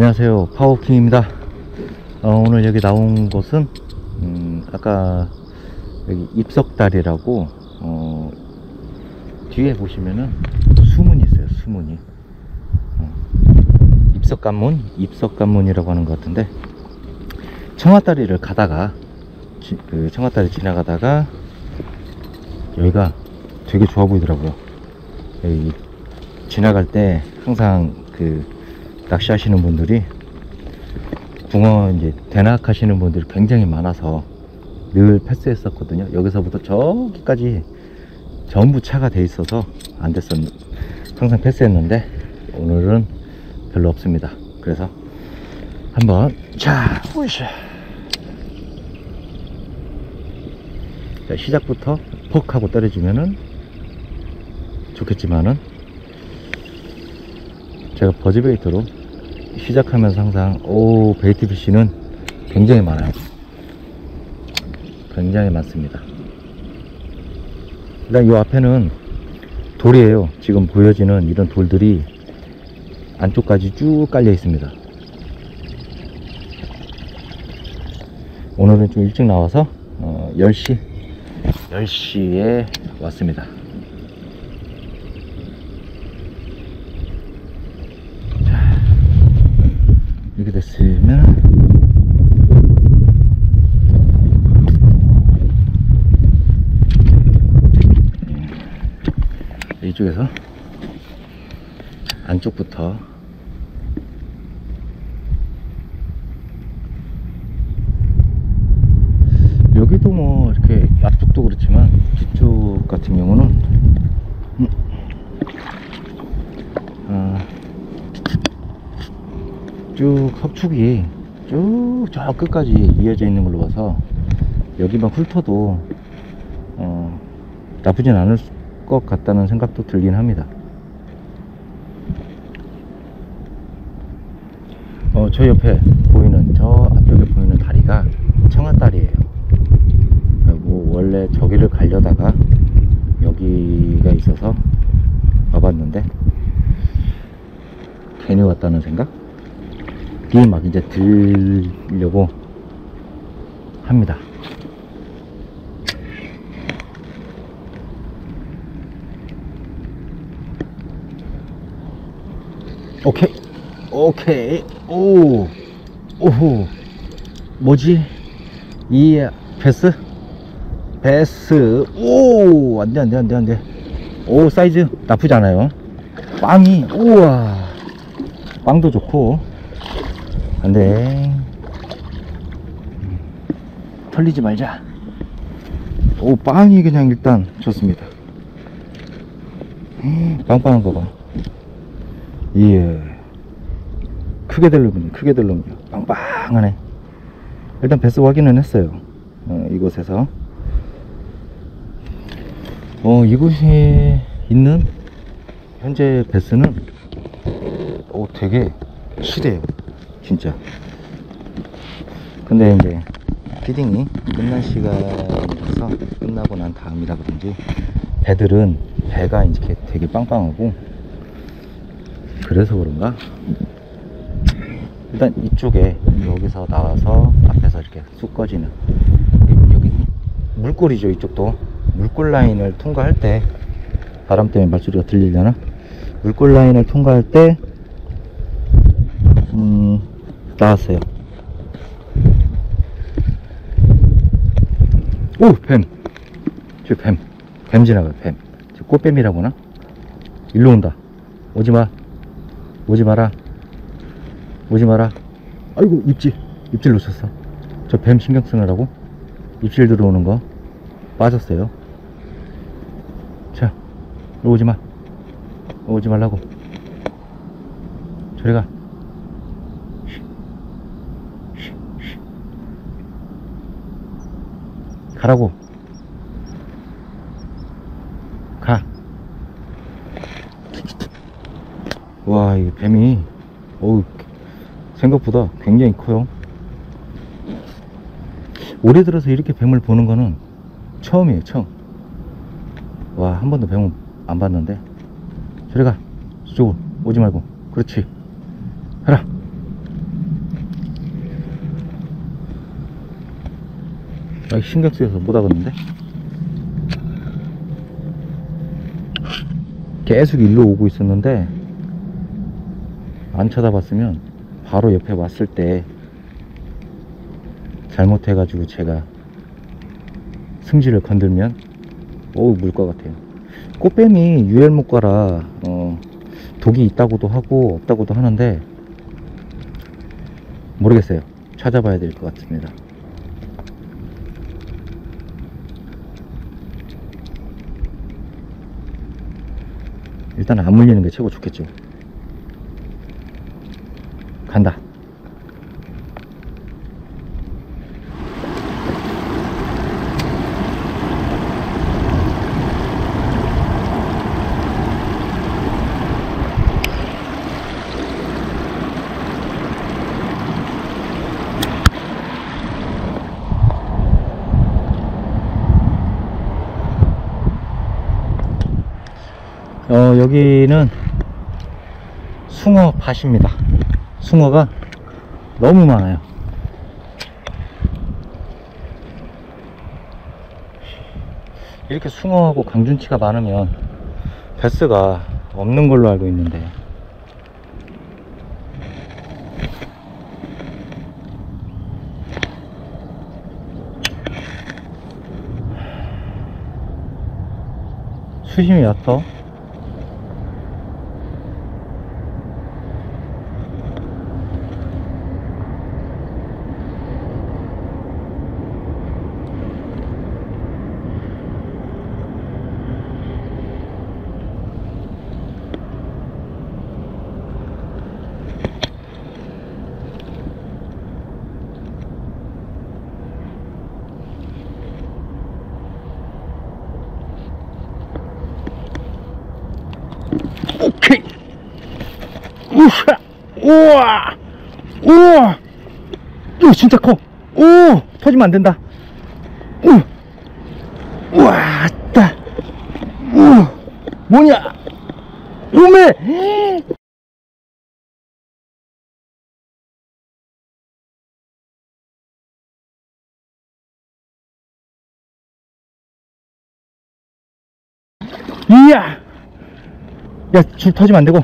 안녕하세요. 파워킹입니다. 어, 오늘 여기 나온 곳은 음, 아까 여기 입석다리라고 어, 뒤에 보시면은 수문이 있어요 수문이. 어, 입석관문 입석관문이라고 하는 것 같은데 청와다리를 가다가 지- 그 청와다리 지나가다가 여기가 되게 좋아 보이더라고요. 여기 지나갈 때 항상 그 낚시하시는 분들이 붕어 이제 대낙 하시는 분들이 굉장히 많아서 늘 패스했었거든요. 여기서부터 저기까지 전부 차가 돼 있어서 안 됐었, 항상 패스했는데 오늘은 별로 없습니다. 그래서 한번 자, 오이샤. 자, 시작부터 퍽 하고 때려주면은 좋겠지만은 제가 버즈베이터로 시작하면서 항상 오 베이트 피쉬는 굉장히 많아요. 굉장히 많습니다. 일단 이 앞에는 돌이에요. 지금 보여지는 이런 돌들이 안쪽까지 쭉 깔려 있습니다. 오늘은 좀 일찍 나와서 어, 10시 10시에 왔습니다 됐으면 음, 이쪽에서 안쪽부터 여기도 뭐 이렇게 앞쪽도 그렇지만 뒤쪽 같은 경우는 음, 아, 쭉 석축이 쭉 저 끝까지 이어져 있는 걸로 봐서 여기만 훑어도 어, 나쁘진 않을 것 같다는 생각도 들긴 합니다. 어, 저 옆에 보이는 저 앞쪽에 보이는 다리가 청아다리예요. 그리고 원래 저기를 가려다가 여기가 있어서 와봤는데 괜히 왔다는 생각? 비막 이제 들려고 합니다. 오케이, 오케이, 오, 오호, 뭐지? 이 베스? 베스, 오, 안 돼, 안 돼, 안 돼, 안 돼. 오, 사이즈 나쁘지 않아요. 빵이, 우와, 빵도 좋고, 안 돼. 털리지 말자. 오, 빵이 그냥 일단 좋습니다. 빵빵한 거 봐. 예. 크게 들르군요. 크게 들르군요. 빵빵하네. 일단 배스 확인은 했어요. 어, 이곳에서. 어, 이곳에 있는 현재 배스는 오, 되게 실해요. 진짜. 근데 이제 피딩이 끝난 시간이라서 끝나고 난 다음이라 그런지 배들은 배가 이렇게 되게 빵빵하고 그래서 그런가? 일단 이쪽에 여기서 나와서 앞에서 이렇게 쑥 꺼지는 이- 여기 물골이죠 이쪽도 물골 라인을 통과할 때 바람 때문에 말소리가 들리려나? 물골 라인을 통과할 때 음, 나왔어요. 오, 뱀. 저 뱀. 뱀 지나가요, 뱀. 저 꽃뱀이라고 하나? 일로 온다. 오지 마. 오지 마라. 오지 마라. 아이고, 입질. 입질 놓쳤어. 저 뱀 신경 쓰느라고 입질 들어오는 거 빠졌어요. 자, 오지 마. 오지 말라고. 저리 가. 가라고. 가. 와, 이 뱀이, 어우, 생각보다 굉장히 커요. 올해 들어서 이렇게 뱀을 보는 거는 처음이에요, 처음. 와, 한 번도 뱀을 안 봤는데. 저리 가. 저쪽으로 오지 말고. 그렇지. 가라. 아, 신경 쓰여서 못 하겠는데? 계속 일로 오고 있었는데, 안 쳐다봤으면 바로 옆에 왔을 때 잘못해가지고 제가 승질을 건들면 어우 물 것 같아요. 꽃뱀이 유혈목과라 어, 독이 있다고도 하고 없다고도 하는데 모르겠어요. 찾아봐야 될 것 같습니다 일단 안 물리는 게 최고 좋겠죠. 간다 어, 여기는 숭어 밭입니다. 숭어가 너무 많아요. 이렇게 숭어하고 강준치가 많으면 베스가 없는 걸로 알고 있는데 수심이 얕어 오케이. 우와, 우와, 우와. 오, 진짜 커. 오, 터지면 안 된다. 우, 우와, 따. 우, 뭐냐? 오메. 이야. 야, 줄 터지면 안 되고.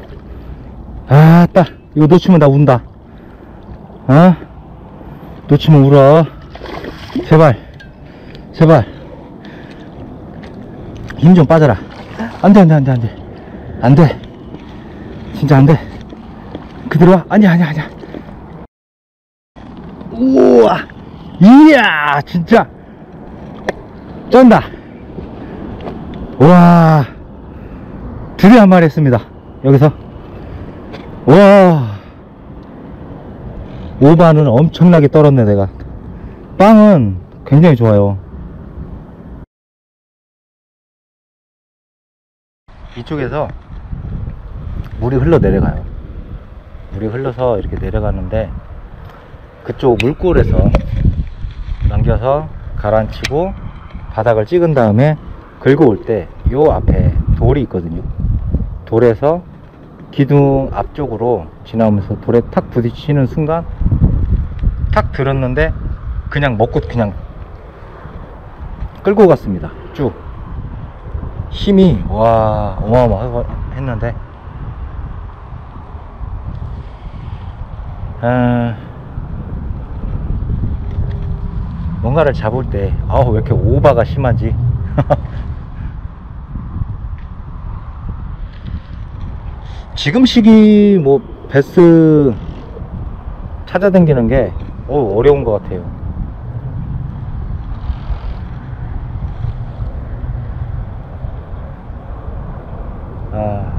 아, 따. 이거 놓치면 나 운다. 어? 놓치면 울어. 제발. 제발. 힘 좀 빠져라. 안 돼, 안 돼, 안 돼, 안 돼. 안 돼. 진짜 안 돼. 그대로 와. 아니야, 아니야, 아니야. 우와. 이야, 진짜. 쩐다. 와. 드디어 한 마리 했습니다. 여기서. 와. 오바는 엄청나게 떨었네, 내가. 빵은 굉장히 좋아요. 이쪽에서 물이 흘러 내려가요. 물이 흘러서 이렇게 내려가는데 그쪽 물골에서 남겨서 가라앉히고 바닥을 찍은 다음에 긁어 올 때 요 앞에 돌이 있거든요. 돌에서 기둥 앞쪽으로 지나오면서 돌에 탁 부딪히는 순간 탁 들었는데 그냥 먹고 그냥 끌고 갔습니다. 쭉. 힘이 와 어마어마하고 했는데. 아, 뭔가를 잡을 때 아우 왜 이렇게 오바가 심하지 지금 시기 뭐 베스 찾아다니는 게 어, 어려운 것 같아요. 아.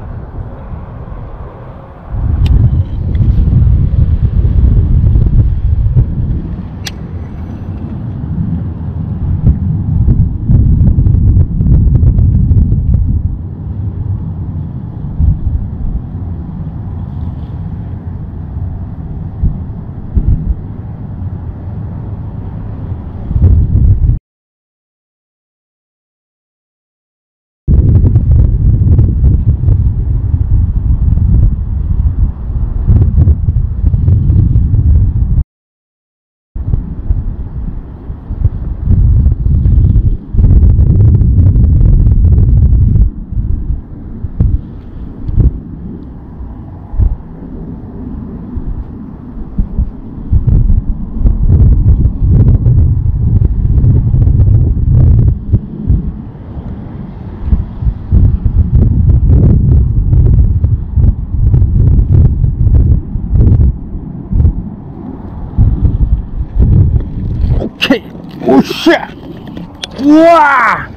오씨. 우와.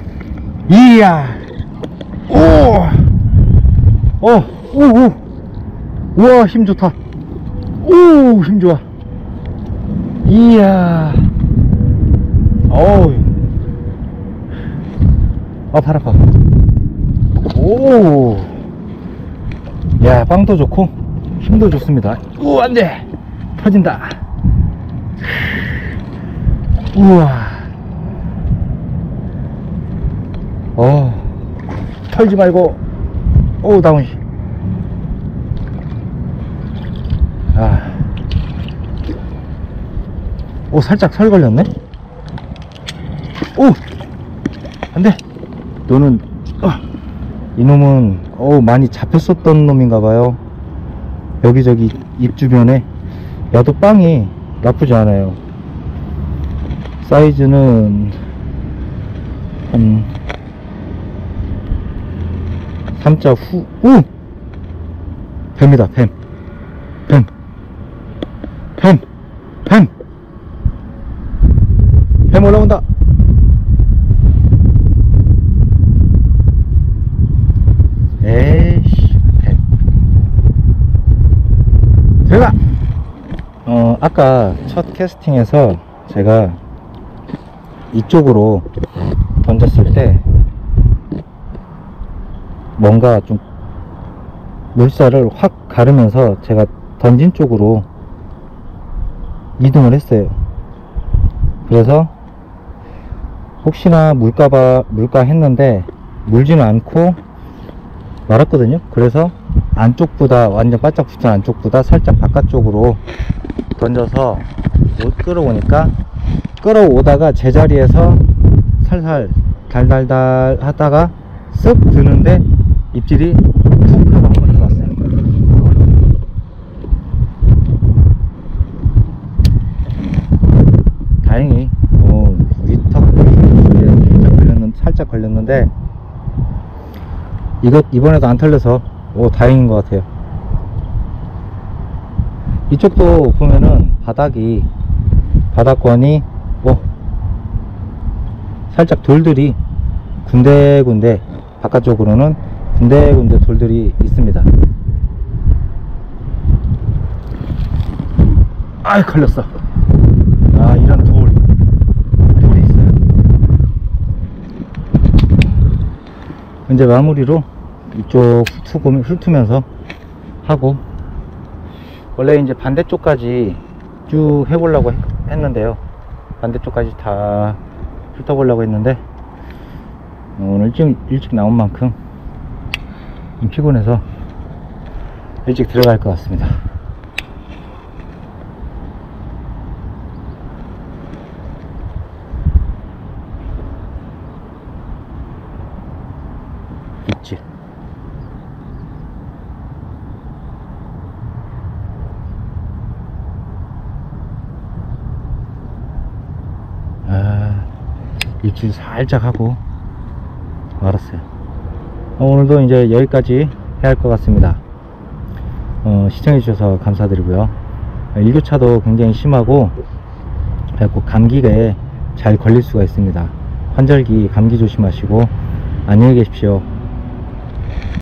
이야. 오 어 오 오. 우와 힘 좋다. 오 힘 좋아. 이야. 어우. 아 팔 아파. 오. 야, 빵도 좋고 힘도 좋습니다. 우, 안 돼! 터진다. 우와. 어, 털지 말고. 오, 다운. 아. 오, 살짝 설 걸렸네? 오! 안 돼! 너는, 어. 이놈은 어우 많이 잡혔었던 놈인가봐요 여기저기 입 주변에 야도 빵이 나쁘지 않아요 사이즈는 한 3자 후, 오! 뱀이다, 뱀. 뱀. 뱀. 뱀. 뱀 올라온다. 에이씨, 뱀. 제가, 어, 아까 첫 캐스팅에서 제가 이쪽으로 던졌을 때 뭔가 좀 물살을 확 가르면서 제가 던진 쪽으로 이동을 했어요. 그래서 혹시나 물까봐 물까 했는데 물지는 않고 말았거든요. 그래서 안쪽보다 완전 바짝 붙은 안쪽보다 살짝 바깥쪽으로 던져서 못 끌어오니까 끌어오다가 제자리에서 살살 달달달 하다가 쓱 드는데 입질이 푹 하고 한번 들어왔어요. 다행히 어, 위턱 살짝 걸렸는 살짝 걸렸는데 이것 이번에도 안 털려서 오 다행인 것 같아요. 이쪽도 보면은 바닥이 바닥권이 뭐 살짝 돌들이 군데군데 바깥쪽으로는 군데군데 돌들이 있습니다. 아이 걸렸어. 아 이런 돌 돌이 있어요. 이제 마무리로 이쪽 훑고, 훑으면서 하고 원래 이제 반대쪽까지 쭉 해보려고 했, 했는데요. 반대쪽까지 다 훑어보려고 했는데 어, 오늘 일찍, 일찍 나온 만큼 좀 피곤해서 일찍 들어갈 것 같습니다. 있지. 아, 입질 살짝 하고 말았어요. 어, 오늘도 이제 여기까지 해야 할 것 같습니다. 어, 시청해 주셔서 감사드리고요. 일교차도 굉장히 심하고, 그래갖고 감기에 잘 걸릴 수가 있습니다. 환절기 감기 조심하시고, 안녕히 계십시오.